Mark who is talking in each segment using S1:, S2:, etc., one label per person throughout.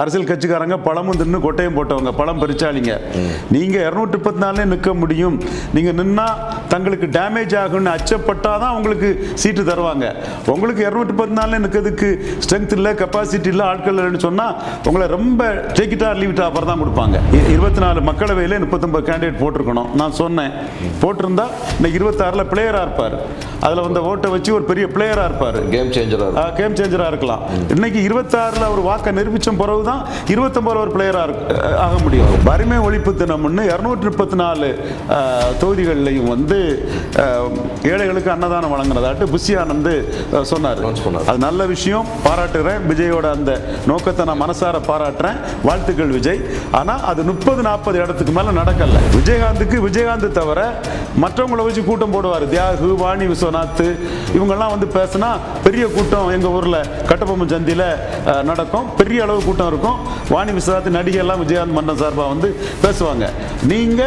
S1: அரசியல் கட்சிக்காரங்க பழமும் தின்னு கொட்டையும் போட்டவங்க பழம் பறிச்சாலிங்க நீங்க இருநூற்றி முப்பத்தி நாலுல நிற்க முடியும். நீங்க நின்னா தங்களுக்கு டேமேஜ் ஆகும்னு அச்சப்பட்டாதான் உங்களுக்கு சீட்டு தருவாங்க. உங்களுக்கு இருநூற்றி முப்பத்தி நாலுல நிற்கிறதுக்கு ஸ்ட்ரென்த் இல்லை கெப்பாசிட்டி இல்லை ஆட்கள் இல்லைன்னு சொன்னா உங்களை ரொம்ப take it or leave it offer தான் கொடுப்பாங்க. இருபத்தி நாலு மக்களவையில் முப்பத்தொன்பது கேண்டிடேட் போட்டிருக்கணும். நான் சொன்னேன். போட்டிருந்தா இன்னைக்கு இருபத்தாறுல பிளேயரா இருப்பார். அதுல வந்த ஓட்டை வச்சு ஒரு பெரிய பிளேயரா இருப்பார்.
S2: கேம் சேஞ்சராக
S1: கேம் சேஞ்சரா இருக்கலாம். இன்னைக்கு இருபத்தாறுல ஒரு வாக்கை நிரூபிச்ச பிறகுதான் இருபத்தொன்பதுல ஒரு பிளேயரா ஆக முடியும். வறுமை ஒழிப்பு தினம்னு இருநூற்றி முப்பத்தி நாலு தொகுதிகள்லையும் வந்து ஏழைகளுக்கு அன்னதானம் வழங்குறதாட்டு புஷி ஆனந்த் சொன்னார். அது நல்ல விஷயம். பாராட்டுகிறேன் விஜயோட அந்த நோக்கத்தை நான் மனசார பாராட்டுறேன். வாழ்த்துக்கள் விஜய். ஆனா அது முப்பது நாற்பது இடத்துக்கு மேல நடக்கல. விஜயகாந்துக்கு விஜயகாந்த் தவிர மற்றவங்களை வச்சு கூட்டம் போடுவார். தியாகு வாணி விஸ்வநாத் இவங்கெல்லாம் வந்து பேசினா பெரிய கூட்டம் எங்க ஊர்ல கட்டபொம்மன் சந்தியில நடக்கும். பெரிய அளவு கூட்டம் இருக்கும். வாணி விஸ்வநாத் நடிகை எல்லாம் விஜயகாந்த் மன்னன் சார்பா வந்து பேசுவாங்க. நீங்க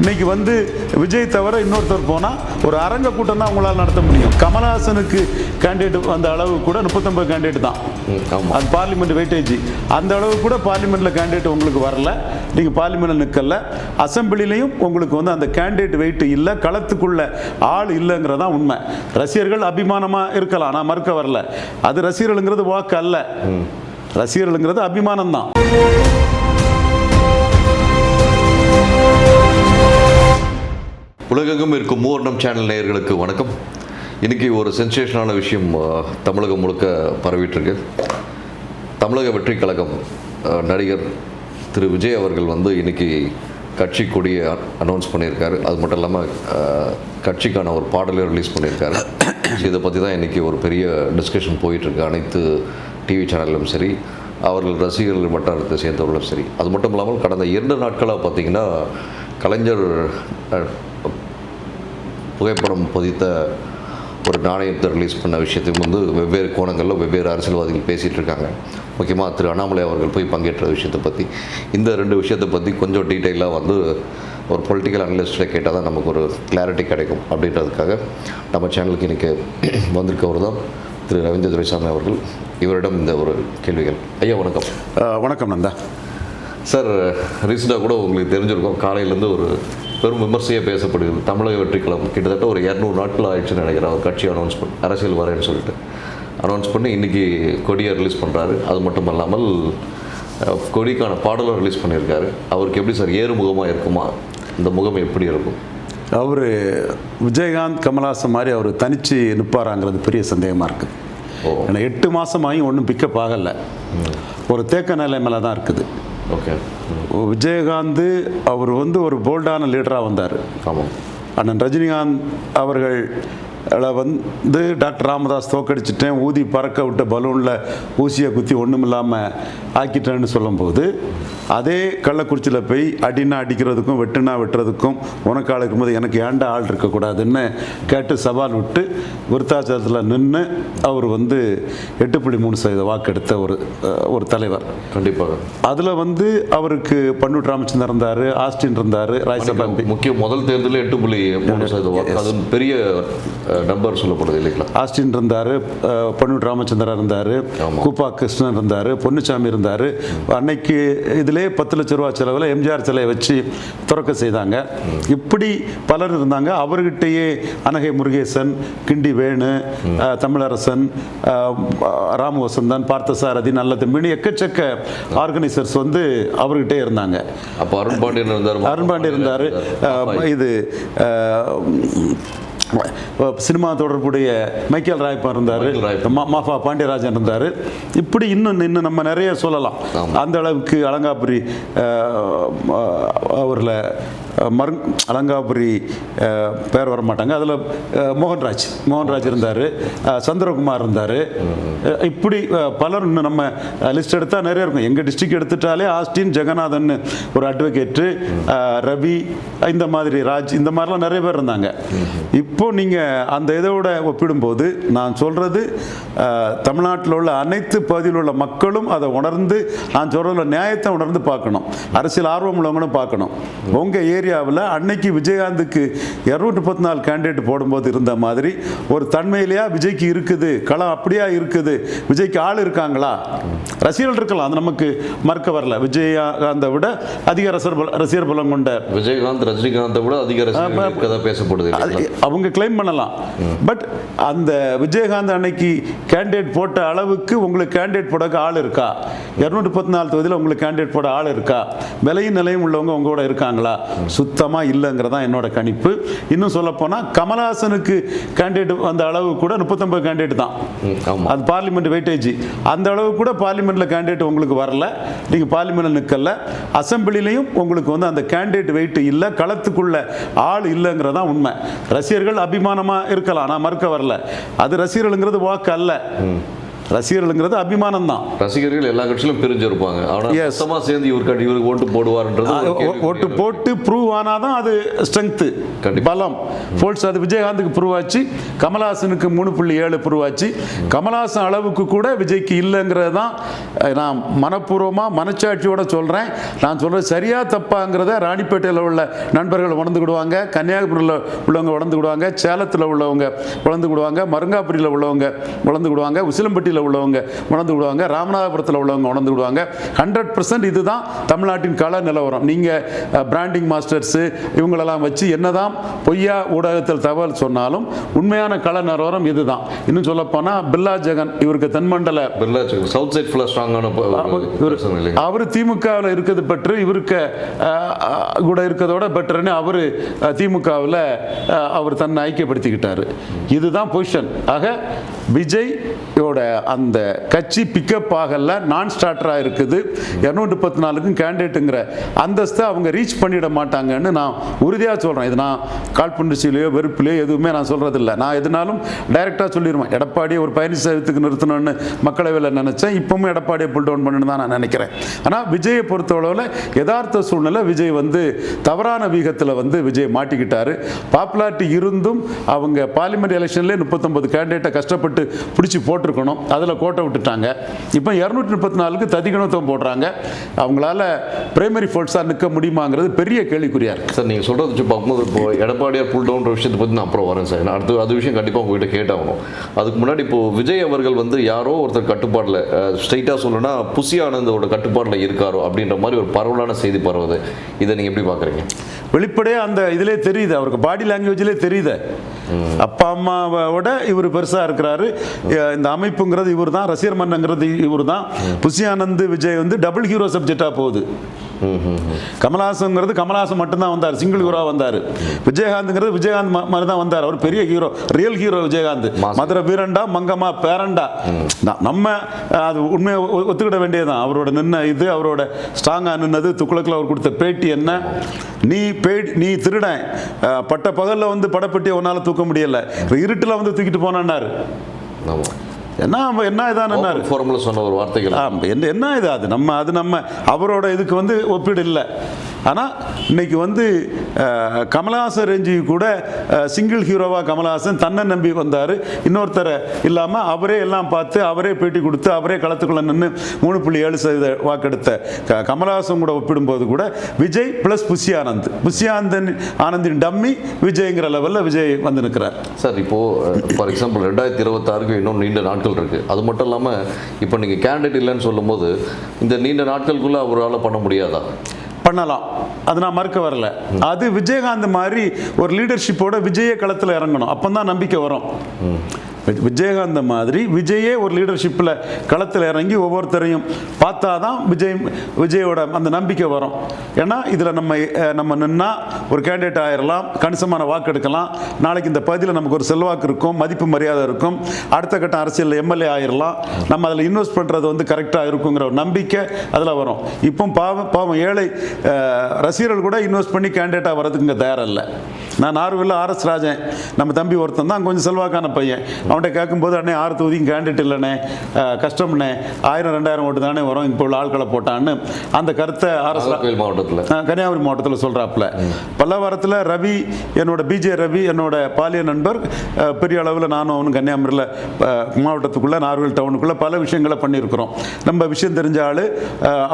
S1: இன்னைக்கு வந்து விஜய் தவிர இன்னொருத்தர் போனா ஒரு அரங்க கூட்டம் தான் உங்களால் நடத்த முடியும். கமலஹாசனுக்கு கேண்டிடேட் அந்த அளவு கூட முப்பத்தொன்பது கேண்டிடேட் தான். அது பார்லிமெண்ட் வெயிட்டேஜ் அந்த அளவு கூட பார்லிமெண்ட்ல கேண்டிடேட் உங்களுக்கு வரல. நீங்க பார்லிமெண்ட்ல நிக்கல. அசம்பிளிலையும் உங்களுக்கு வந்து அந்த கேண்டிடேட் வெயிட் இல்ல. களத்துக்குள்ள ஆள் இல்லைங்கிறதான் உண்மை. ரசிகர்கள் அபிமானமா இருக்கலாம். நான் மறுக்க வரல. அது ரசிகர்கள்ங்கிறது வாக்கு அல்ல. ரசிகர்கள்ங்கிறது அபிமானம் தான்
S2: உலகெங்கும் இருக்கும் மூவர்ணம் சேனல் நேயர்களுக்கு வணக்கம். இன்னைக்கு ஒரு சென்சேஷனான விஷயம் தமிழகம் முழுக்க பரவிட்டுருக்கு. தமிழக வெற்றி கழகம் நடிகர் திரு விஜய் அவர்கள் வந்து இன்னைக்கு கட்சி கொடியை அனௌன்ஸ் பண்ணியிருக்காரு. அது மட்டும் இல்லாமல் கட்சிக்கான ஒரு பாடலை ரிலீஸ் பண்ணியிருக்காரு. இதை பற்றி தான் இன்னைக்கு ஒரு பெரிய டிஸ்கஷன் போயிட்டுருக்கு. அனைத்து டிவி சேனல்களும் சரி அவர்கள் ரசிகர்கள் வட்டாரத்தை சேர்ந்தவர்களும் சரி. அது மட்டும் இல்லாமல் கடந்த இரண்டு நாட்களாக பார்த்திங்கன்னா கலைஞர் புகைப்படம் பதித்த ஒரு நாணயத்தை ரிலீஸ் பண்ண விஷயத்தையும் வந்து வெவ்வேறு கோணங்களில் வெவ்வேறு அரசியல்வாதிகள் பேசிகிட்டு இருக்காங்க. முக்கியமாக திரு அண்ணாமலை அவர்கள் போய் பங்கேற்ற விஷயத்தை பற்றி இந்த ரெண்டு விஷயத்தை பற்றி கொஞ்சம் டீட்டெயிலாக வந்து ஒரு பொலிட்டிக்கல் அனலிஸ்ட்டை கேட்டால் தான் நமக்கு ஒரு கிளாரிட்டி கிடைக்கும் அப்படின்றதுக்காக நம்ம சேனலுக்கு இன்றைக்கி வந்திருக்கவர் தான் திரு ரவீந்திர துரைசாமி அவர்கள் இவரிடம் இந்த ஒரு கேள்விகள். ஐயா வணக்கம்.
S1: வணக்கம் நந்தா.
S2: சார் ரீசெண்டாக கூட உங்களுக்கு தெரிஞ்சிருக்கும் காலையிலேருந்து ஒரு பெரும் விமர்சையாக பேசப்படுகிறது. தமிழக வெற்றி கழகம் கிட்டத்தட்ட ஒரு இரநூறு நாட்கள் ஆயிடுச்சுன்னு நினைக்கிறேன். அவர் கட்சி அனௌன்ஸ் பண்ணி அரசியல் வரேன்னு சொல்லிட்டு. அனௌன்ஸ் பண்ணி இன்றைக்கி கொடியை ரிலீஸ் பண்ணுறாரு அது மட்டும் இல்லாமல் கொடிக்கான பாடலும் ரிலீஸ் பண்ணியிருக்காரு. அவருக்கு எப்படி சார் ஏறுமுகமாக இருக்குமா? இந்த முகம் எப்படி இருக்கும்?
S1: அவர் விஜயகாந்த் கமல்ஹாசன் மாதிரி அவர் தனிச்சு நிற்பாராங்கிறது பெரிய சந்தேகமாக இருக்குது ஏன்னா எட்டு மாதமாயும் ஒன்றும் பிக்கப் ஆகலை. ஒரு தேக்க நிலைமையில தான் இருக்குது.
S2: ஓகே.
S1: விஜயகாந்த் அவர் வந்து ஒரு போல்டான லீடராக வந்தார்.
S2: ஆமாம்
S1: அண்ணன் ரஜினிகாந்த் அவர்கள் வந்து டாக்டர் ராமதாஸ் தோக்கடிச்சிட்டேன் ஊதி பறக்க விட்ட பலூனில் ஊசியை குத்தி ஒன்றும் இல்லாமல் ஆக்கிட்டேன்னு சொல்லும்போது அதே கள்ளக்குறிச்சியில் போய் அடினா அடிக்கிறதுக்கும் வெட்டுனா வெட்டுறதுக்கும் உனக்கு ஆள் இருக்கும்போது எனக்கு ஏன்டா ஆள் இருக்கக்கூடாதுன்னு கேட்டு சவால் விட்டு விருத்தாச்சலத்தில் நின்று அவர் வந்து எட்டு புள்ளி மூணு சதவீத வாக்கெடுத்த ஒரு ஒரு தலைவர்.
S2: கண்டிப்பாக
S1: அதில் வந்து அவருக்கு பன்னூட் ராமச்சந்திரன் இருந்தார் ஆஸ்டின் இருந்தார் ராஜ்சபா
S2: முக்கிய முதல் தேர்தலில் எட்டு புள்ளி மூணு சதவீத வாக்கு. அது பெரிய நம்பர் சொல்லப்படுது இல்லைங்களா?
S1: ஆஸ்டின் இருந்தார் பன்னூர் ராமச்சந்திரன் இருந்தார். கூப்பா கிருஷ்ணன் இருந்தார் பொன்னுச்சாமி இருந்தார். அன்னைக்கு இதிலே பத்து லட்ச ரூபா செலவில் எம்ஜிஆர் சிலையை வச்சு துறக்க செய்தாங்க. இப்படி பலர் இருந்தாங்க. அவர்கிட்டயே அனகை முருகேசன் கிண்டி வேணு தமிழரசன் அஹ், ராம வசந்தன் பார்த்தசாரதி நல்ல தம்பின்னு எக்கச்சக்க ஆர்கனைசர்ஸ் வந்து அவர்கிட்டே இருந்தாங்க.
S2: அப்போ அருண் பாண்டியன் இருந்தார்.
S1: அருண் பாண்டி இருந்தார். இது சினிமா தொடர்புடைய மைக்கேல் ராய்ப்பா இருந்தார். மாஃபா பாண்டியராஜன் இருந்தார் இப்படி இன்னும் இன்னும் நம்ம நிறைய சொல்லலாம். அந்த அளவுக்கு அலங்காபுரி அவரில் மருங் அலங்காபுரி பேர் வர மாட்டாங்க அதில் மோகன்ராஜ். மோகன்ராஜ் இருந்தார். சந்திரகுமார் இருந்தார். இப்படி பலர் இன்னும் நம்ம லிஸ்ட் எடுத்தால் நிறைய இருக்கும். எங்கள் டிஸ்ட்ரிக்ட் எடுத்துட்டாலே ஆஸ்டின் ஜெகநாதன் ஒரு அட்வொகேட்டு ரவி இந்த மாதிரி ராஜ் இந்த மாதிரிலாம் நிறைய பேர் இருந்தாங்க. இப்போ நீங்கள் அந்த இதோட ஒப்பிடும்போது நான் சொல்கிறது தமிழ்நாட்டில் உள்ள அனைத்து பகுதியில் உள்ள மக்களும் அதை உணர்ந்து நான் சொல்கிறதுல நியாயத்தை உணர்ந்து பார்க்கணும். அரசியல் ஆர்வம் உள்ளவங்களும் பார்க்கணும். உங்கள் ஏ ஏரியாவில் அன்னைக்கு விஜயகாந்துக்கு இரநூற்றி முப்பத்தி நாலு கேண்டிடேட் போடும்போது இருந்த மாதிரி ஒரு தன்மையிலையா விஜய்க்கு இருக்குது களம் அப்படியா இருக்குது விஜய்க்கு ஆள் இருக்காங்களா? ரசிகர்கள் இருக்கலாம் அது நமக்கு மறுக்க வரல. விஜயகாந்தை விட அதிக ரசிகர் ரசிகர் பலம் கொண்ட
S2: விஜயகாந்த் ரஜினிகாந்தை விட அதிக பேசப்படுது?
S1: அவங்க கிளைம் பண்ணலாம். பட் அந்த விஜயகாந்த் அன்னைக்கு கேண்டிடேட் போட்ட அளவுக்கு உங்களுக்கு கேண்டிடேட் போட ஆள் இருக்கா? இரநூத்தி முப்பத்தி நாலு தொகுதியில் உங்களுக்கு கேண்டிடேட் போட ஆள் இருக்கா? விலையும் நிலையும் உள்ளவங்க உங்க கூட இருக்காங்களா? சுத்தமாக இல்லைங்கிறதான் என்னோட கணிப்பு. இன்னும் சொல்ல போனால் கமலஹாசனுக்கு கேண்டிடேட் அந்த அளவு கூட முப்பத்தொன்பது கேண்டிடேட் தான். அது பார்லிமெண்ட் வெயிட்டேஜ் அந்த அளவு கூட பார்லிமெண்ட்ல கேண்டிடேட் உங்களுக்கு வரல. நீங்க பார்லிமெண்ட்ல நிக்கல. அசம்பிளிலையும் உங்களுக்கு வந்து அந்த கேண்டிடேட் வெயிட் இல்ல. களத்துக்குள்ள ஆள் இல்லைங்கிறதா உண்மை. ரசிகர்கள் அபிமானமா இருக்கலாம். நான் மறுக்க வரல. அது ரசிகர்களுங்கிறது வாக்கு அல்ல. ரசிகர்களுங்கிறது அபிமானம் தான்
S2: ரசிகர்கள் எல்லா கட்சியிலும் பிரிஞ்சு இருப்பாங்க ஆனா
S1: Yes.
S2: மொத்தமா சேர்ந்து இவர் கட்சி இவருக்கு ஓட்டு போடுவார்ன்றது.
S1: ஓட்டு போட்டு ப்ரூவ் ஆனாதான் அது ஸ்ட்ரென்த்து. பலம். ஃபோல்ஸ் அது விஜயகாந்துக்கு ப்ரூவ் ஆச்சு. கமலஹாசனுக்கு மூணு புள்ளி ஏழு ப்ரூவ் ஆச்சு. கமலஹாசன் அளவுக்கு கூட விஜய்க்கு இல்லைங்கிறது தான் நான் மனப்பூர்வமாக மனச்சாட்சியோட சொல்கிறேன் நான் சொல்கிறது சரியா தப்பாங்கிறத ராணிப்பேட்டையில் உள்ள நண்பர்கள் உணர்ந்துக்கிடுவாங்க கன்னியாகுமரியில் உள்ளவங்க உணர்ந்துக்கிடுவாங்க சேலத்தில் உள்ளவங்க உணர்ந்துக்கிடுவாங்க மருங்காபுரியில் உள்ளவங்க உணர்ந்துக்கிடுவாங்க உசிலம்பட்டியில் உள்ளவங்க உணர்ந்துக்கிடுவாங்க ராமநாதபுரத்தில் உள்ளவங்க உணர்ந்துக்கிடுவாங்க ஹண்ட்ரட் பர்சன்ட் இதுதான் தமிழ்நாட்டின் கள நிலவரம். நீங்கள் பிராண்டிங் மாஸ்டர்ஸு இவங்களெல்லாம் வச்சு என்னதான் பொய்யா ஊடகத்தில் தகவல் சொன்னாலும் உண்மையான கள நிலவரம் இதுதான். இன்னும் சொல்லப்போனால் பில்லா ஜெகன் இவருக்கு தென்மண்டல.
S2: பிர்லா சவுத் சைட் ஃபுல்லாக ஸ்ட்ராங்கான
S1: அவர் திமுகவில் இருக்கிறது பெற்று இவருக்கு கூட இருக்கிறதோட பெட்டர்னு அவர் திமுகவில் அவர் தன்னை ஐக்கியப்படுத்திக்கிட்டாரு. இதுதான் பொசிஷன் ஆக விஜயோட அந்த கட்சி பிக்கப் ஆகல நான் ஸ்டார்டராக இருக்குது. இரநூத்தி முப்பத்தி நாலுக்கும் கேண்டிடேட்டுங்கிற அந்தஸ்தை அவங்க ரீச் பண்ணிட மாட்டாங்கன்னு நான் உறுதியாக சொல்கிறேன் இது நான் காழ்ப்புணர்ச்சியிலையோ வெறுப்பிலையோ எதுவுமே நான் சொல்கிறதில்ல நான் எதுனாலும் டைரெக்டாக சொல்லிடுவேன் எடப்பாடியை ஒரு பயணி நிறுத்தணும்னு மக்களவையில் நினச்சேன். இப்போவும் எடப்பாடியை புல் டவுன் பண்ணணும்னு தான் நான் நினைக்கிறேன். ஆனால் விஜயை பொறுத்தளவில் யதார்த்த சூழ்நிலை விஜய் வந்து தவறான வீகத்தில் வந்து விஜய் மாட்டிக்கிட்டாரு. பாப்புலாரிட்டி இருந்தும் அவங்க பார்லிமெண்ட் எலெக்ஷன்லேயே முப்பத்தொம்பது கேண்டிடேட்டை கஷ்டப்பட்டு பிடிச்சி போட்டிருக்கணும். அதில் கோட்டை விட்டுட்டாங்க. இப்போ இரநூத்தி முப்பத்தி நாலுக்கு ததிகணத்துவம் போடுறாங்க. அவங்களால பிரைமரி ஃபோர்ஸாக நிற்க முடியுமாங்கிறது பெரிய கேள்விக்குறியா இருக்கு.
S2: சார் நீங்கள் சொல்கிறத வச்சு பார்க்கும்போது இப்போ எடப்பாடியார் புல் டவுன்ற விஷயத்தை பற்றி நான் அப்புறம் வரேன் சார். நான் அடுத்து அது விஷயம் கண்டிப்பாக உங்ககிட்ட கேட்டாகணும். அதுக்கு முன்னாடி இப்போ விஜய் அவர்கள் வந்து யாரோ ஒருத்தர் கட்டுப்பாட்டில் ஸ்ட்ரைட்டாக சொல்லணும்னா புசி ஆனந்தோட கட்டுப்பாட்டில் இருக்காரோ அப்படின்ற மாதிரி ஒரு பரவலான செய்தி பரவுது. இதை நீங்கள் எப்படி பார்க்குறீங்க?
S1: வெளிப்படையாக அந்த இதிலே தெரியுது. அவருக்கு பாடி லாங்குவேஜ்லேயே தெரியுது. அப்பா அம்மாவோட இவர் பெருசாக இருக்கிறாரு. இந்த அமைப்புங்கிறது இவர் தான் ரசிகர் மன்னங்கிறது இவர் தான் புசியானந்த் விஜய் வந்து டபுள் ஹீரோ சப்ஜெக்டாக போகுது. கமலஹாசன்ங்கிறது கமலஹாசன் மட்டும்தான் வந்தார். சிங்கிள் ஹீரோ வந்தார். விஜயகாந்த்ங்கிறது விஜயகாந்த் மாதிரி தான் வந்தார். அவர் பெரிய hero real hero Vijayakanth. Madurai வீரண்டா Mangamma பேரண்டா. நம்ம அது உண்மையை ஒத்துக்கிட வேண்டியதுதான். அவரோட நின்ன இது அவரோட ஸ்ட்ராங்காக நின்னது துக்குளக்கில் அவர் கொடுத்த பேட்டி என்ன? நீ பேடி நீ திருடன். பட்ட பகலில் வந்து படப்பெட்டியை உன்னால் தூக்க முடியல. இருட்டில் வந்து தூக்கிட்டு போனான்னாரு. என்ன என்ன இதானாரு
S2: ஃபோரமில் சொன்ன ஒரு வார்த்தைகள்.
S1: என்ன இது அது? நம்ம அது நம்ம அவரோட இதுக்கு வந்து ஒப்பீடு இல்லை. ஆனால் இன்னைக்கு வந்து கமலஹாசன் ரேஞ்சி கூட சிங்கிள் ஹீரோவாக கமலஹாசன் தன்னை நம்பி வந்தார். இன்னொருத்தரை இல்லாமல் அவரே எல்லாம் பார்த்து அவரே பேட்டி கொடுத்து அவரே களத்துக்குள்ளே நின்று மூணு புள்ளி ஏழு சதவீத வாக்கெடுத்த க- கமலஹாசன் கூட ஒப்பிடும்போது கூட விஜய் ப்ளஸ் புஷி ஆனந்த் புஷி ஆனந்தன் ஆனந்தின் டம்மி விஜய்ங்கிற லெவலில் விஜய் வந்து நிற்கிறார்
S2: சார் இப்போது ஃபார் எக்ஸாம்பிள் ரெண்டாயிரத்தி இருபத்தாறுக்கு இன்னும் நீண்ட நாட்கள் இருக்குது அது மட்டும் இல்லாமல் இப்போ நீங்கள் கேண்டிடேட் இல்லைன்னு சொல்லும்போது இந்த நீண்ட நாட்களுக்குள்ளே அவரால் பண்ண முடியாதா?
S1: பண்ணலாம். அது நான் மறுக்க வரல. அது விஜயகாந்த் மாதிரி ஒரு லீடர்ஷிப்போட விஜய களத்தில் இறங்கணும். அப்போ தான் நம்பிக்கை வரும். விஜயகாந்த் மாதிரி விஜயே ஒரு லீடர்ஷிப்பில் களத்தில் இறங்கி ஒவ்வொருத்தரையும் பார்த்தா தான் விஜய் விஜயோட அந்த நம்பிக்கை வரும். ஏன்னா இதில் நம்ம நம்ம நின்னா ஒரு கேண்டிடேட் ஆயிரலாம் கணிசமான வாக்கு எடுக்கலாம். நாளைக்கு இந்த பகுதியில் நமக்கு ஒரு செல்வாக்கு இருக்கும் மதிப்பு மரியாதை இருக்கும். அடுத்த கட்ட அரசியலில் எம்எல்ஏ ஆயிரலாம். நம்ம அதில் இன்வெஸ்ட் பண்ணுறது வந்து கரெக்டாக இருக்குங்கிற ஒரு நம்பிக்கை அதில் வரும். இப்போ பாவம் பாவம் ஏழை ரசிகர்கள் கூட இன்வெஸ்ட் பண்ணி கேண்டிடேட்டாக வர்றதுக்கு இங்கே தயாரில்லை. நான் நார்வேலில் ஆர்எஸ் ராஜன். நம்ம தம்பி ஒருத்தன் தான் கொஞ்சம் செல்வாக்கான பையன். அவன்கிட்ட கேட்கும்போது அண்ணே ஆறு தொகுதியும் கேண்டிடேட் இல்லைண்ணே. கஷ்டம்ண்ணே. ஆயிரம் ரெண்டாயிரம் ஓட்டு தானே வரும் இப்போ உள்ள ஆட்களை போட்டான்னு அந்த கருத்தை ஆர்எஸ்
S2: மாவட்டத்தில்.
S1: கன்னியாகுமரி மாவட்டத்தில் சொல்கிறாப்புல பல்லவரத்தில் ரவி என்னோட பிஜே ரவி என்னோட பாலிய நண்பர் பெரிய அளவில் நானும் அவனும் கன்னியாகுமரியில் மாவட்டத்துக்குள்ளே நார்வேல் டவுனுக்குள்ளே பல விஷயங்களை பண்ணியிருக்கிறோம். நம்ம விஷயம் தெரிஞ்ச ஆள்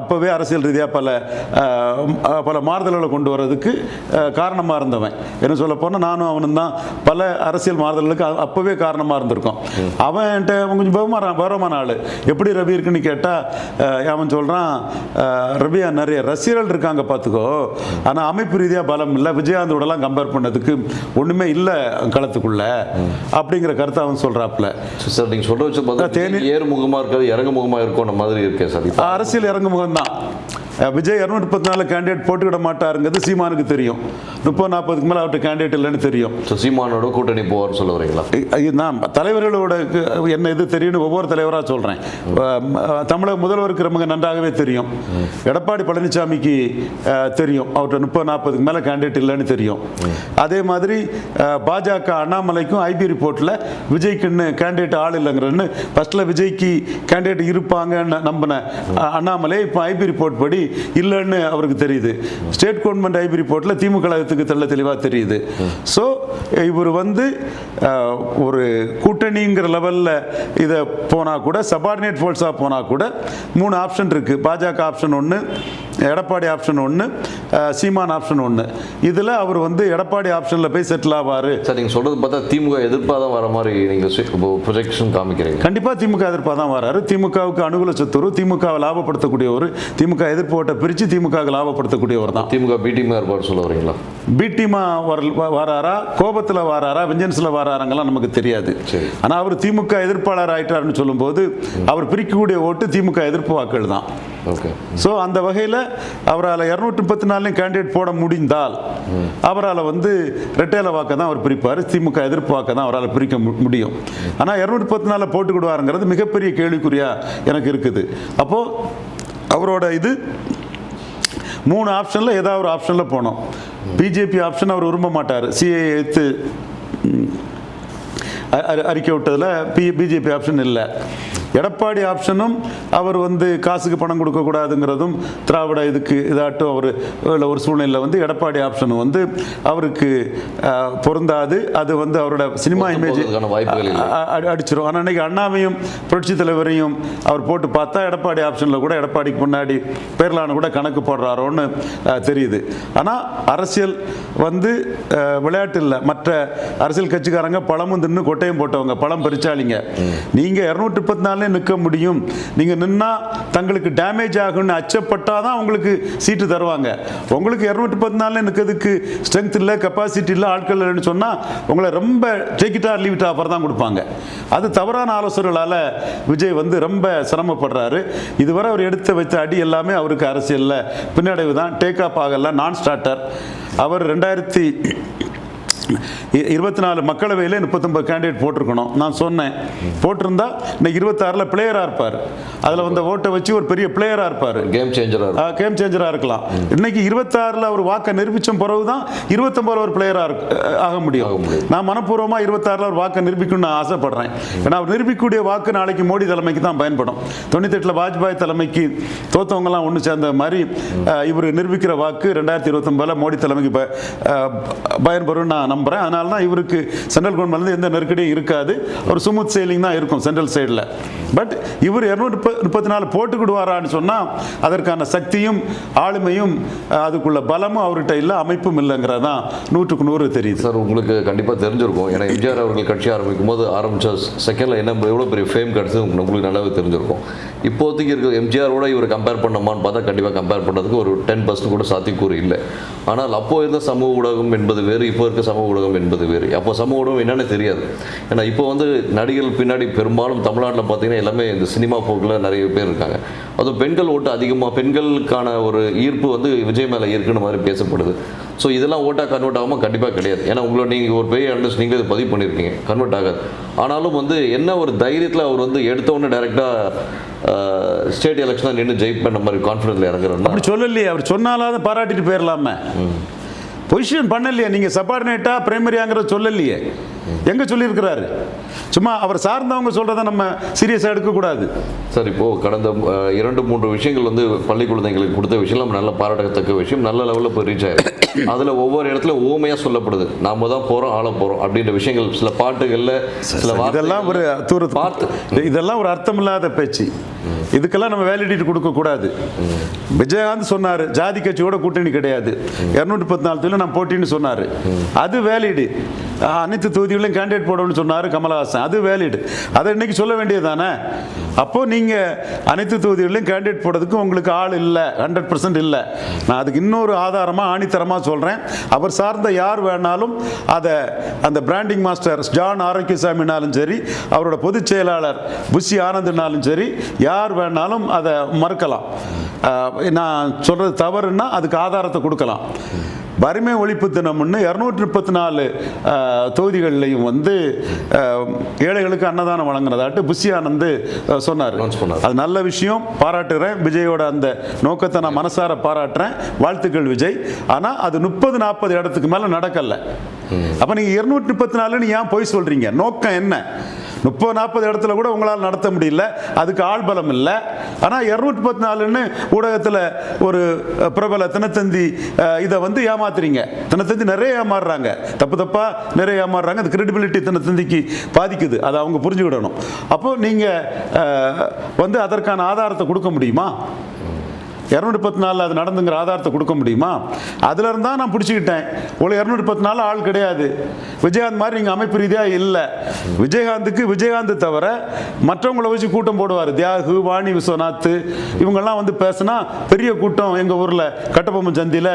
S1: அப்போவே அரசியல் ரீதியாக பல பல மாறுதல்களை கொண்டு வர்றதுக்கு காரணமாக இருந்தவன். என்ன சொல்ல போனால் நானும் அவனும் தான் பல அரசியல் மாறுதல்களுக்கு அப்போவே காரணமாக இருந்திருக்கோம். அவன் என்கிட்ட கொஞ்சம் பவமான பவரமான ஆள். எப்படி ரவி இருக்குன்னு கேட்டால் அவன் சொல்கிறான் ரவியா நிறைய ரசிகர்கள் இருக்காங்க பார்த்துக்கோ ஆனால் அமைப்பு ரீதியாக பலம் இல்லை. விஜயகாந்தோடலாம் கம்பேர் பண்ணதுக்கு ஒன்றுமே இல்லை களத்துக்குள்ள. அப்படிங்கிற கருத்தை அவன் சொல்கிறாப்புல
S2: சார் நீங்கள் சொல்ற வச்சு பார்த்தா
S1: தேனி-
S2: ஏறு முகமாக இருக்காது இறங்கு முகமாக இருக்கும் மாதிரி இருக்கேன் சார்.
S1: அரசியல் இறங்குமுகம் தான் விஜய் இரநூத்தி முப்பத்தி நாலு கேண்டிடேட் போட்டுக்கிட மாட்டாருங்கிறது சீமானுக்கு தெரியும். முப்பது நாற்பதுக்கு மேலே அவர்கிட்ட கேண்டிடேட் இல்லைன்னு தெரியும்.
S2: ஸோ சீமானோட கூட்டணி போவார்னு சொல்ல வரீங்களா?
S1: நான் தலைவர்களோட என்ன இது தெரியும்னு ஒவ்வொரு தலைவராக சொல்கிறேன் தமிழக முதல்வருக்கு நமக்கு நன்றாகவே தெரியும். எடப்பாடி பழனிசாமிக்கு தெரியும். அவர்கிட்ட முப்பது நாற்பதுக்கு மேலே கேண்டிடேட் இல்லைன்னு தெரியும். அதே மாதிரி பாஜக அண்ணாமலைக்கும் ஐபி ரிப்போர்ட்டில் விஜய்க்குன்னு கேண்டிடேட் ஆள் இல்லைங்கிறன்னு ஃபஸ்ட்டில் விஜய்க்கு கேண்டிடேட் இருப்பாங்கன்னு நம்பின அண்ணாமலை இப்போ ஐபி ரிப்போர்ட் படி இல்லைன்னு அவருக்கு தெரியுது. ஸ்டேட் கவர்மெண்ட் ஐபி ரிப்போர்ட்டில் திமுக கழகத்துக்கு தெள்ள தெளிவாக தெரியுது. ஸோ இவர் வந்து ஒரு கூட்டணிங்கிற லெவலில் இதை போனால் கூட சபார்டினேட் ஃபோர்ஸாக போனால் கூட மூணு ஆப்ஷன் இருக்குது பாஜக ஆப்ஷன் ஒன்று எடப்பாடி ஆப்ஷன் ஒன்று சீமான் ஆப்ஷன் ஒன்று இதில் அவர் வந்து எடப்பாடி ஆப்ஷனில் போய் செட்டில் ஆவார்.
S2: சார் நீங்கள் சொல்றது பார்த்தா திமுக எதிர்ப்பாக தான் வர மாதிரி நீங்கள் ப்ரொஜெக்ஷன் காமிக்கிறீங்க.
S1: கண்டிப்பாக திமுக எதிர்ப்பாக தான் வராரு. திமுகவுக்கு அனுகூல சத்துரு திமுகவை லாபப்படுத்தக்கூடியவர் திமுக எதிர்ப்பு ஓட்டை பிரித்து திமுகவுக்கு லாபப்படுத்தக்கூடியவர் தான்.
S2: திமுக பிடிமா இருப்பார் சொல்ல வரீங்களா?
S1: பி டீமா வர வராரா? கோபத்தில் வராரா? வெஞ்சன்ஸில் வராராங்கலாம் நமக்கு தெரியாது. ஆனால் அவர் திமுக எதிர்ப்பாளர் ஆயிட்டாருன்னு சொல்லும்போது அவர் பிரிக்கக்கூடிய ஓட்டு திமுக எதிர்ப்பு வாக்குகள் தான்.
S2: ஓகே.
S1: ஸோ அந்த வகையில் அவரால் இரநூற்றி முப்பத்தி நாலுலையும் கேண்டிடேட் போட முடிந்தால் அவரால் வந்து ரெட்டையில வாக்கை தான் அவர் பிரிப்பார். திமுக எதிர்ப்பு வாக்கை தான் அவரால் பிரிக்க முடியும். ஆனால் இரநூற்றி முப்பத்தி நாலில் போட்டுக்கிடுவாருங்கிறது மிகப்பெரிய கேள்விக்குறியாக எனக்கு இருக்குது. அப்போது அவரோட இது மூணு ஆப்ஷனில் ஏதாவது ஒரு ஆப்ஷனில் போனோம். பிஜேபி ஆப்ஷன் அவர் விரும்ப மாட்டார். சிஏ எடுத்து அறிக்கை விட்டதில் பி பிஜேபி ஆப்ஷன் இல்லை. எடப்பாடி ஆப்ஷனும் அவர் வந்து காசுக்கு பணம் கொடுக்கக்கூடாதுங்கிறதும் திராவிட இதுக்கு இதாட்டும் அவர் ஒரு சூழ்நிலையில் வந்து எடப்பாடி ஆப்ஷனும் வந்து அவருக்கு பொருந்தாது. அது வந்து அவரோட சினிமா இமேஜ்
S2: போறதுக்கான வாய்ப்புகள் இல்லை.
S1: அ- அ- அடிச்சிரும். ஆனால் அன்னைக்கு அண்ணாவையும் புரட்சி தலைவரையும் அவர் போட்டு பார்த்தா எடப்பாடி ஆப்ஷனில் கூட எடப்பாடிக்கு முன்னாடி பேர்லான கூட கணக்கு போடுறாரோன்னு தெரியுது. ஆனால் அரசியல் வந்து விளையாட்டு இல்லை. மற்ற அரசியல் கட்சிக்காரங்க பழமும் தின்னு கொட்டையும் போட்டவங்க பழம் பறிச்சாலிங்க. நீங்கள் இரநூற்றி முப்பத்தி தானே நிற்க முடியும். நீங்கள் நின்னா தங்களுக்கு டேமேஜ் ஆகும்னு அச்சப்பட்டால் தான் உங்களுக்கு சீட்டு தருவாங்க. உங்களுக்கு இரநூற்றி பத்து நாளில் நிற்கிறதுக்கு ஸ்ட்ரென்த் இல்லை கெப்பாசிட்டி இல்லை ஆட்கள் இல்லைன்னு சொன்னால் உங்களை ரொம்ப டேக்கிட்டா லீவிட்டா ஆர் ஆஃபர் தான் கொடுப்பாங்க. அது தவறான ஆலோசனைகளால் விஜய் வந்து ரொம்ப சிரமப்படுறாரு. இதுவரை அவர் எடுத்து வைத்த அடி எல்லாமே அவருக்கு அரசியலில். பின்னடைவு தான் டேக் ஆஃப் ஆகல நான் ஸ்டார்டர் அவர் ரெண்டாயிரத்தி இருபத்தி நாலு மக்களவையில் முப்பத்தொம்பது கேண்டிடேட் போட்டிருக்கணும். நான் சொன்னேன். போட்டிருந்தா இன்னைக்கு இருபத்தாறில் பிளேயராக இருப்பார். அதில் வந்த ஓட்டை வச்சு ஒரு பெரிய பிளேயராக இருப்பார்.
S2: கேம் சேஞ்சராக
S1: கேம் சேஞ்சராக இருக்கலாம். இன்னைக்கு இருபத்தாறில் அவர் வாக்கை நிரூபிச்ச பிறகு தான் இருபத்தொம்பதுல ஒரு பிளேயராக ஆக முடியும். நான் மனப்பூர்வமாக இருபத்தாறில் ஒரு வாக்கை நிரூபிக்கணும்னு நான் ஆசைப்படுறேன். ஏன்னா அவர் நிரூபிக்கக்கூடிய வாக்கு நாளைக்கு மோடி தலைமைக்கு தான் பயன்படும். தொண்ணூத்தெட்டில் வாஜ்பாய் தலைமைக்கு தோத்தவங்கலாம் ஒன்று சேர்ந்த மாதிரி இவர் நிரூபிக்கிற வாக்கு ரெண்டாயிரத்தி இருபத்தொம்பதில் மோடி தலைமைக்கு பயன்பெறும் நான் நம்புகிறேன் அதனால தான் இவருக்கு சென்ட்ரல் கவர்மெண்ட்லேருந்து எந்த நெருக்கடியும் இருக்காது. ஒரு சுமுத் செயலிங் தான் இருக்கும் சென்ட்ரல் சைடில். பட் இவர் இரநூற்றி முப்பத்தி நாலு போட்டுக்கிடுவாரான்னு சொன்னால் அதற்கான சக்தியும் ஆளுமையும் அதுக்குள்ள பலமும் அவர்கிட்ட இல்லை அமைப்பும் இல்லைங்கிறது தான் நூற்றுக்கு நூறு தெரியுது.
S2: சார் உங்களுக்கு கண்டிப்பாக தெரிஞ்சிருக்கும். ஏன்னா எம்ஜிஆர் அவர்கள் கட்சி ஆரம்பிக்கும் போது ஆரம்பித்த செகண்டில் என்ன எவ்வளோ பெரிய ஃபேம் கிடச்சது உங்களுக்கு நல்லாவே தெரிஞ்சிருக்கும். இப்போதைக்கு இருக்க எம்ஜிஆரோட இவர் கம்பேர் பண்ணோமான்னு பார்த்தா கண்டிப்பாக கம்பேர் பண்ணுறதுக்கு ஒரு டென் பர்சன்ட் கூட சாத்தியக்கூறு இல்லை. ஆனால் அப்போ இருந்த சமூக ஊடகம் என்பது வேறு இப்போ இருக்க சமூக ஊடகம் என்பது வேறு. அப்போ சமூக ஊடகம் என்னென்னு தெரியாது. ஏன்னா இப்போ வந்து நடிகர்கள் பின்னாடி பெரும்பாலும் தமிழ்நாட்டில் பார்த்தீங்கன்னா எல்லாமே இந்த சினிமா போக்கில் நிறைய பேர் இருக்காங்க. அதுவும் பெண்கள் ஓட்டு அதிகமாக பெண்களுக்கான ஒரு ஈர்ப்பு வந்து விஜய் மேலே இருக்குன்னு மாதிரி பேசப்படுது. ஸோ இதெல்லாம் ஓட்டாக கன்வெர்ட் ஆகாமல் கண்டிப்பாக கிடையாது. ஏன்னா உங்களை நீங்கள் ஒரு பெரிய அண்டர்ஸ் நீங்களே இதை பதிவு பண்ணியிருக்கீங்க கன்வெர்ட் ஆகாது. ஆனாலும் வந்து என்ன ஒரு தைரியத்தில் அவர் வந்து எடுத்த உடனே டேரெக்டாக ஸ்டேட் எலெக்ஷனில் நின்று ஜெயிப் பண்ண மாதிரி கான்ஃபிடன்ஸில் இறங்குறாருன்னா
S1: அப்படி சொல்லலையே. அவர் சொன்னாலாவது பாராட்டிட்டு போயிடலாமே பொசிஷன் பண்ணலையே. நீங்க சபார்டினேட்டா பிரைமரியாங்கிறத சொல்லலையே. எங்க சொல்லியிருக்கிறாரு? சும்மா அவர் சார்ந்தவங்க சொல்றதை நம்ம சீரியஸா எடுக்க கூடாது
S2: சார் இப்போ கடந்த இரண்டு மூன்று விஷயங்கள் வந்து பள்ளி குழந்தைங்களுக்கு கொடுத்த விஷயம் நம்ம நல்ல பாராட்டத்தக்க விஷயம் நல்ல லெவலில் போய் ரீச் ஆயிருக்கு. அதுல ஒவ்வொரு இடத்துல ஓமையா சொல்லப்படுது. நாம தான் போறோம் ஆள போறோம் அப்படின்ற விஷயங்கள் சில பாட்டுகள்ல சில
S1: இதெல்லாம் ஒரு
S2: பார்த்து
S1: இதெல்லாம் ஒரு அர்த்தமில்லாத பேச்சு. இதுக்கெல்லாம் நம்ம வேலிடிட்டி கொடுக்கக்கூடாது விஜயகாந்த் சொன்னாரு ஜாதி கட்சியோட கூட்டணி கிடையாது. இரநூத்தி பத்து நாலு தொழில் நான் போட்டின்னு சொன்னாரு. அது வேலிடு அனைத்து தொகுதிகளிலும் கேண்டிடேட் போடணும்னு சொன்னாரு கமலஹாசன். அது வேலிடு அதை இன்னைக்கு சொல்ல வேண்டியதானே அப்போ நீங்க அனைத்து தொகுதிகளிலும் கேண்டிடேட் போடுறதுக்கு உங்களுக்கு ஆள் இல்லை ஹண்ட்ரட் பர்சன்ட் இல்லை. நான் அதுக்கு இன்னொரு ஆதாரமா ஆணித்தரமா சொல்றேன். அவர் சார்ந்த யார் வேணாலும் அதை அந்த பிராண்டிங் மாஸ்டர் ஜான் ஆரோக்கியசாமினாலும் சரி அவரோட பொதுச் செயலாளர் புஷி ஆனந்த்னாலும் சரி யார் வேணாலும் அதை மறுக்கலாம். நான் சொல்றது தவறுன்னா அதுக்கு ஆதாரத்தை கொடுக்கலாம். வறுமை ஒழிப்பு தினம்னு இரநூற்றி முப்பத்தி நாலு தொகுதிகள்லையும் வந்து ஏழைகளுக்கு அன்னதானம் வழங்குறதாட்டு புஷி ஆனந்த் ஆஹ், சொன்னார். அது நல்ல விஷயம். பாராட்டுறேன். விஜயோட அந்த நோக்கத்தை நான் மனசார பாராட்டுறேன். வாழ்த்துக்கள் விஜய். ஆனா அது முப்பது நாற்பது இடத்துக்கு மேல நடக்கல. அப்ப நீங்க இருநூற்றி முப்பத்தி நாலுன்னு ஏன் போய் சொல்றீங்க? நோக்கம் என்ன? முப்பது நாற்பது இடத்துல கூட உங்களால் நடத்த முடியல. அதுக்கு ஆள் பலம் இல்லை. ஆனால் இரநூத்தி பத்து நாலுன்னு ஊடகத்தில் ஒரு பிரபல தினத்தந்தி இதை வந்து ஏமாத்துறீங்க. தினத்தந்தி நிறைய ஏமாறுறாங்க. தப்பு தப்பாக நிறைய ஏமாறுறாங்க. அது கிரெடிபிலிட்டி தினத்தந்திக்கு பாதிக்குது. அதை அவங்க புரிஞ்சுக்கிடணும். அப்போ நீங்கள் வந்து அதற்கான ஆதாரத்தை கொடுக்க முடியுமா? இரநூத்தி பத்து நாலில் அது நடந்துங்கிற ஆதாரத்தை கொடுக்க முடியுமா? அதுலேருந்து தான் நான் பிடிச்சிக்கிட்டேன். உங்களுக்கு இரநூத்தி பத்து நாள் ஆள் கிடையாது. விஜயகாந்த் மாதிரி நீங்கள் அமைப்பு ரீதியாக இல்லை. விஜயகாந்துக்கு விஜயகாந்த் தவிர மற்றவங்களை வச்சு கூட்டம் போடுவார். தியாகு வாணி விஸ்வநாத் இவங்கெல்லாம் வந்து பேசினா பெரிய கூட்டம் எங்கள் ஊரில் கட்டபொம்மன் சந்தியில்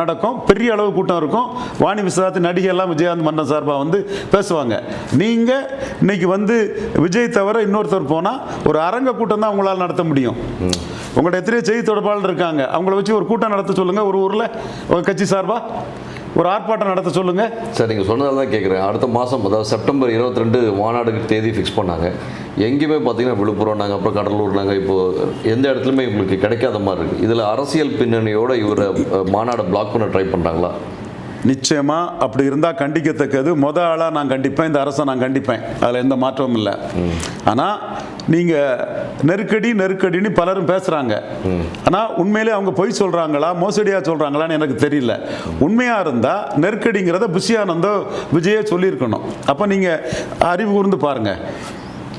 S1: நடக்கும். பெரிய அளவு கூட்டம் இருக்கும். வாணி விஸ்வநாத் நடிகையெல்லாம் விஜயகாந்த் மன்னன் சார்பாக வந்து பேசுவாங்க. நீங்கள் இன்னைக்கு வந்து விஜய் தவிர இன்னொருத்தர் போனால் ஒரு அரங்க கூட்டம் தான் உங்களால் நடத்த முடியும். உங்கள்ட்ட எத்தனையோ செய்தி தொடர்பாளர் இருக்காங்க. அவங்கள வச்சு ஒரு கூட்டம் நடத்த சொல்லுங்கள் ஒரு ஊரில் உங்கள் கட்சி சார்பா ஒரு ஆர்ப்பாட்டம் நடத்த சொல்லுங்க.
S2: சார் நீங்கள் சொன்னதால் தான் கேட்குறேன் அடுத்த மாதம் அதாவது செப்டம்பர் இருபத்தி ரெண்டு மாநாடுக்கு தேதி ஃபிக்ஸ் பண்ணாங்க. எங்கேயுமே பார்த்தீங்கன்னா விழுப்புரம் நாங்கள் அப்புறம் கடலூர் நாங்கள் இப்போ எந்த இடத்துலையுமே உங்களுக்கு கிடைக்காத மாதிரி இருக்குது இதில் அரசியல் பின்னணியோட இவரை மாநாடை பிளாக் பண்ண ட்ரை பண்ணுறாங்களா
S1: நிச்சயமா அப்படி இருந்தால் கண்டிக்கத்தக்கது. முத ஆளாக நான் கண்டிப்பேன் இந்த அரசை நான் கண்டிப்பேன். அதில் எந்த மாற்றமும் இல்லை. ஆனால் நீங்கள் நெருக்கடி நெருக்கடின்னு பலரும் பேசுகிறாங்க ஆனால் உண்மையிலே அவங்க பொய் சொல்கிறாங்களா மோசடியாக சொல்கிறாங்களான்னு எனக்கு தெரியல. உண்மையாக இருந்தால் நெருக்கடிங்கிறத புஷியானந்தோ விஜயே சொல்லியிருக்கணும். அப்போ நீங்கள் அறிவு கூர்ந்து பாருங்கள்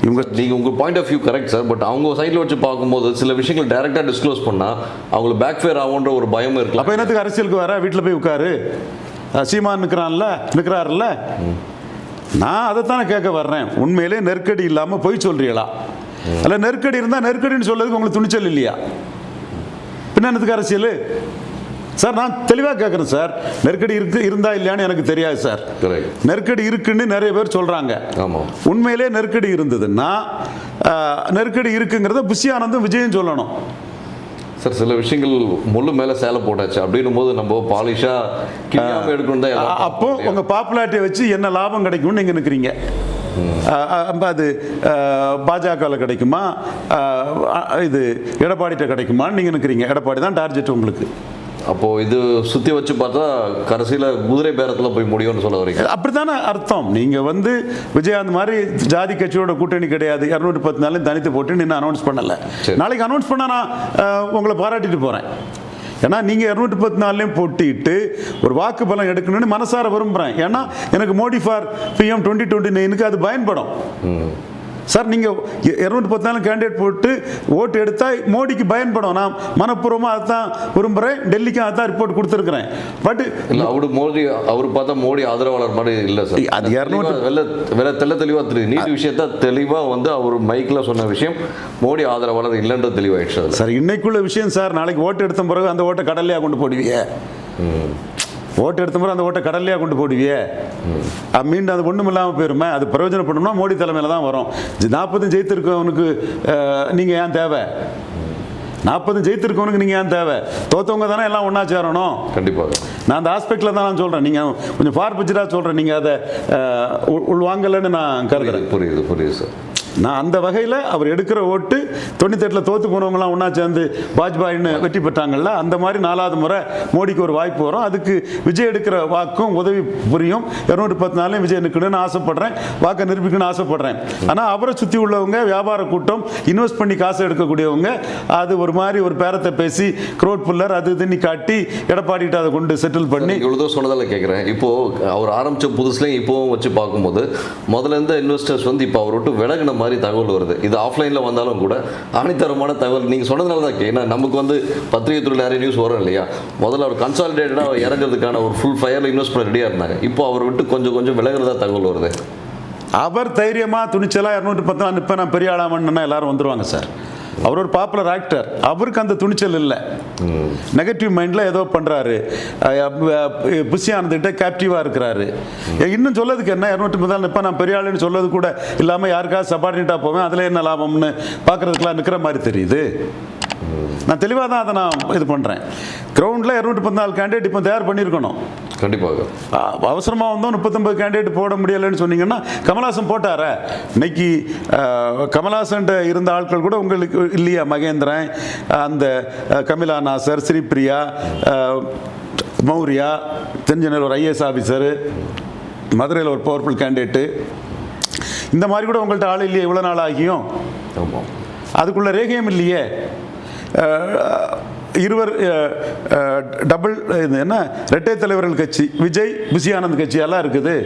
S1: இவங்க
S2: நீங்கள் உங்கள் point of view correct sir but அவங்க சைடில் வச்சு பார்க்கும்போது சில விஷயங்கள் டைரெக்டாக டிஸ்க்ளோஸ் பண்ணால் அவங்களுக்கு பேக் ஃபேர் ஆகுன்ற ஒரு பயம் இருக்கலாம்.
S1: அப்போ என்னத்துக்கு அரசியலுக்கு வர? வீட்டில் போய் உட்காரு. சீமான் நிற்கிறான்ல நிற்கிறாருல்ல நான் அதைத்தானே கேட்க வர்றேன். உண்மையிலே நெருக்கடி இல்லாமல் பொய் சொல்றீங்களா? அல்ல நெருக்கடி இருந்தால் நெருக்கடின்னு சொல்றதுக்கு உங்களுக்கு துணிச்சல் இல்லையா? பின்ன என்னத்துக்கு அரசியல்? சார் நான் தெளிவாக கேட்குறேன் சார். நெருக்கடி இருக்கு இருந்தா இல்லையான்னு எனக்கு தெரியாது சார். நெருக்கடி இருக்குன்னு நிறைய பேர் சொல்றாங்க.
S2: ஆமாம்
S1: உண்மையிலே நெருக்கடி இருந்ததுன்னா நெருக்கடி இருக்குங்கிறத புஷி ஆனந்தும் விஜயம் சொல்லணும்.
S2: சார் சில விஷயங்கள் முள்ளு மேலே சேலை போட்டாச்சு. அப்படின்னும் போது நம்ம பாலிஷாக கிளியாமல் எடுக்கணும் தான்
S1: அப்போ உங்க பாப்புலாரிட்டியை வச்சு என்ன லாபம் கிடைக்கும்னு நீங்க நிற்கிறீங்க அது பாஜகவில் கிடைக்குமா? இது எடப்பாடிட்ட கிடைக்குமான்னு நீங்க நிற்கிறீங்க எடப்பாடி தான் டார்கெட் உங்களுக்கு.
S2: அப்போ இது சுற்றி வச்சு பார்த்தா கடைசியில் குதிரை பேரத்தில் போய் முடியும்னு சொல்ல வரீங்க.
S1: அப்படித்தானே அர்த்தம்? நீங்க வந்து விஜயகாந்த் மாதிரி ஜாதி கட்சியோட கூட்டணி கிடையாது. இரநூத்தி பத்து நாளையும் தனித்து போட்டு இன்னும் அனௌன்ஸ் பண்ணல. நாளைக்கு அனௌன்ஸ் பண்ணா நான் உங்களை பாராட்டிட்டு போறேன். ஏன்னா நீங்க இரநூத்தி பத்து நாலுலையும் போட்டிட்டு ஒரு வாக்கு பலம் எடுக்கணும்னு மனசார விரும்புறேன். ஏன்னா எனக்கு Modi for PM twenty twenty நைனுக்கு அது பயன்படும். சார் நீங்க இரநூத்தி பத்து நாலு கேண்டிடேட் போட்டு ஓட்டு எடுத்தா மோடிக்கு பயன்படும். நான் மனப்பூர்வமாக அதுதான் விரும்புகிறேன் டெல்லிக்கும் அதுதான் ரிப்போர்ட் கொடுத்துருக்குறேன். பட்
S2: இல்லை அவரு மோடி அவர் பார்த்தா மோடி ஆதரவாளர் மாதிரி இல்லை சார்.
S1: அது இருநூறு-
S2: வெள்ள வெள்ள தெள்ள தெளிவாக தெரியுது. நீட் விஷயத்த தெளிவாக வந்து அவர் மைக்கில் சொன்ன விஷயம் மோடி ஆதரவாளர் இல்லைன்றது தெளிவாயிடுச்சு
S1: சார். இன்னைக்குள்ள விஷயம் சார். நாளைக்கு ஓட்டு எடுத்த பிறகு அந்த ஓட்டை கடல்லையா கொண்டு போடுவியே ஓட்டு எடுத்த அந்த ஓட்டை கடல்லையா கொண்டு போடுவியே? மீண்டும் அது ஒன்றும் இல்லாமல் போயிருமே. அது பிரயோஜனப்படணும்னா மோடி தலைமையில் தான் வரும். நாற்பது ஜெயித்திருக்கவனுக்கு அஹ், நீங்க ஏன் தேவை? நாற்பது ஜெயித்திருக்கவனுக்கு நீங்க ஏன் தேவை? தோத்தவங்க தானே எல்லாம் ஒண்ணா சேரணும்.
S2: கண்டிப்பாக
S1: நான் அந்த ஆஸ்பெக்டில் தான் நான் சொல்கிறேன் நீங்கள் கொஞ்சம் ஃபார் பிச்சராக சொல்கிறேன் நீங்கள் அதை உள்வாங்கலைன்னு நான் கருதுறேன்.
S2: புரியுது புரியுது சார்
S1: நான் அந்த வகையில் அவர் எடுக்கிற ஓட்டு தொண்ணூத்தெட்டில் தோத்து போனவங்களாம் ஒன்றா சேர்ந்து வாஜ்பாயின்னு வெற்றி பெற்றாங்கல்ல அந்த மாதிரி நாலாவது முறை மோடிக்கு ஒரு வாய்ப்பு வரும். அதுக்கு விஜய் எடுக்கிற வாக்கும் உதவி புரியும். இரநூத்தி பத்து நாளையும் விஜய் நிற்கணும்னு ஆசைப்படுறேன். வாக்கை நிரூபிக்கணும்னு ஆசைப்படுறேன். ஆனால் அவரை சுற்றி உள்ளவங்க வியாபார கூட்டம் இன்வெஸ்ட் பண்ணி காசு எடுக்கக்கூடியவங்க அது ஒரு மாதிரி ஒரு பேரத்தை பேசி க்ரோட் புல்லர் அது இதுன்னு காட்டி எடப்பாடிட்டு அதை கொண்டு செட்டில் பண்ணி
S2: இவ்வளோ சொன்னதால கேட்குறேன் இப்போ அவர் ஆரம்பிச்ச புதுசுலேயும் இப்போவும் வச்சு பார்க்கும்போது முதல்ல இருந்த இன்வெஸ்டர்ஸ் வந்து இப்போ அவர் விட்டு விலகின மாதிரி தகவல் வருது. இது ஆஃப்லைனில் வந்தாலும் கூட ஆணித்தரமான தகவல். நீங்கள் சொன்னதுனால தான் ஏன்னா நமக்கு வந்து பத்திரிகை துறையில் நிறைய நியூஸ் வரும் இல்லையா? முதல்ல அவர் கன்சாலிடேட்டடாக இறங்குறதுக்கான ஒரு ஃபுல் ஃபயரில் இன்வெஸ்ட் பண்ண ரெடியாக இருந்தாங்க இப்போ அவர் விட்டு கொஞ்சம் கொஞ்சம் விலகிறதா தகவல் வருது.
S1: அவர் தைரியமாக துணிச்சலாக இரநூத்தி பத்து இப்போ நான் பெரிய ஆளாமன்னா எல்லாரும் வந்துடுவாங்க சார். அவர் ஒரு பாப்புலர் ஆக்டர் அவருக்கு அந்த துணிச்சல் இல்லை. நெகட்டிவ் மைண்டில் ஏதோ பண்ணுறாரு புஷி ஆனந்துகிட்ட கேப்டிவாக இருக்கிறாரு. இன்னும் சொல்லதுக்கு என்ன? இரநூத்தி முதல் இப்போ நான் பெரிய ஆளுன்னு சொல்லது கூட இல்லாமல் யாருக்காவது சபார்டினேட்டாக போவேன் அதில் என்ன லாபம்னு பார்க்குறதுக்கெலாம் நிற்கிற மாதிரி தெரியுது. நான் தெளிவாக தான் அதை நான் இது பண்ணுறேன் கிரவுண்டில் இரநூத்தி பதினாலு கேண்டிடேட் இப்போ தயார் பண்ணியிருக்கணும்.
S2: கண்டிப்பாக
S1: அ- அவசரமா வந்தோம் முப்பத்தொன்பது கேண்டிடேட் போட முடியலைன்னு சொன்னீங்கன்னா கமலாசன் போட்டார? இன்னைக்கு அஹ், கமலாசன்ட்ட இருந்த ஆட்கள் கூட உங்களுக்கு இல்லையா? மகேந்திரன் அந்த கமிலா நாசர் ஸ்ரீபிரியா மௌரியா தென்சென்னையில் ஒரு ஐஏஎஸ் ஆஃபீஸரு மதுரையில் ஒரு பவர்ஃபுல் கேண்டிடேட்டு இந்த மாதிரி கூட உங்கள்கிட்ட ஆள் இல்லையே இவ்வளோ நாள் ஆகியும். அதுக்குள்ள ரேகையும் இல்லையே. இருவர் டபுள் இது என்ன? இரட்டை தலைவர்கள் கட்சி விஜய் புசி ஆனந்த் கட்சி எல்லாம் இருக்குது.